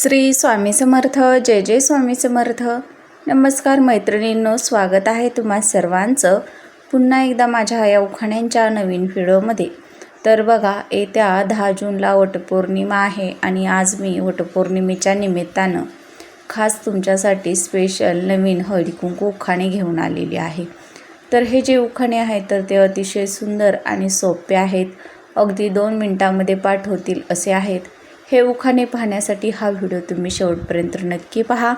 श्री स्वामी समर्थ जय जय स्वामी समर्थ. नमस्कार मैत्रिणींनो स्वागत आहे तुम्हा सर्वांचं पुन्हा एकदा माझ्या या उखाण्यांच्या नवीन व्हिडिओमध्ये. तर बघा येत्या दहा जूनला वटपौर्णिमा आहे आणि आज मी वटपौर्णिमेच्या निमित्तानं खास तुमच्यासाठी स्पेशल नवीन हळदीकुंकू उखाणे घेऊन आलेली आहे. तर हे जे उखाणे आहेत तर ते अतिशय सुंदर आणि सोपे आहेत. अगदी दोन मिनटामध्ये पाठ होतील असे आहेत. हे उखाणे पाहण्यासाठी हा व्हिडिओ तुम्ही शेवटपर्यंत नक्की पहा.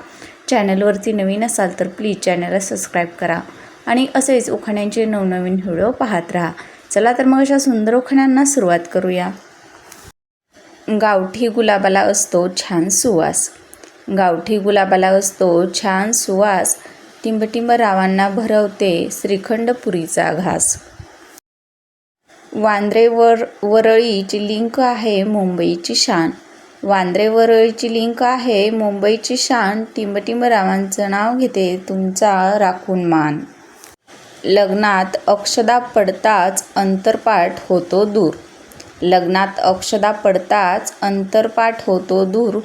चॅनलवरती नवीन असाल तर प्लीज चॅनलला सबस्क्राईब करा आणि असेच उखाण्यांचे नवनवीन व्हिडिओ पाहत राहा. चला तर मग अशा सुंदर उखाण्यांना सुरुवात करूया. गावठी गुलाबाला असतो छान सुवास. गावठी गुलाबाला असतो छान सुवास. टिंबटिंब रावांना भरवते श्रीखंडपुरीचा घास. वांद्रे वर वरळीची लिंक आहे मुंबईची शान. वांद्रे वरळीची लिंक आहे. मुंबईची शान टिंबटिंब रावांचं नाव घेते. तुमचा राखून मान. लग्नात अक्षदा पडताच अंतरपाठ होतो दूर. लग्नात अक्षदा पडताच अंतरपाठ होतो दूर.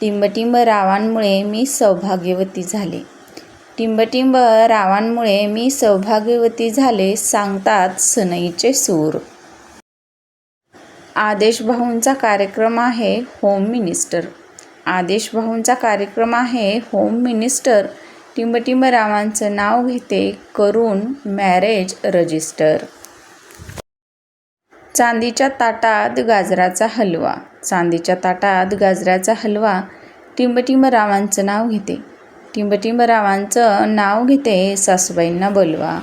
टिंबटिंब रावांमुळे मी सौभाग्यवती झाले. टिंबटिंब रावांमुळे मी सौभाग्यवती झाले सांगतात सनईचे सूर. आदेश भाऊंचा कार्यक्रम आहे होम मिनिस्टर. आदेश भाऊंचा कार्यक्रम आहे होम मिनिस्टर. टिंबटिंब रावांचं नाव घेते करून मॅरेज रजिस्टर. चांदीच्या ताटात गाजराचा हलवा. चांदीच्या ताटात गाजराचा हलवा. टिंबटिंब रावांचं नाव घेते. टिंबटिंब रावांचं नाव घेते सासूबाईंना बोलवा.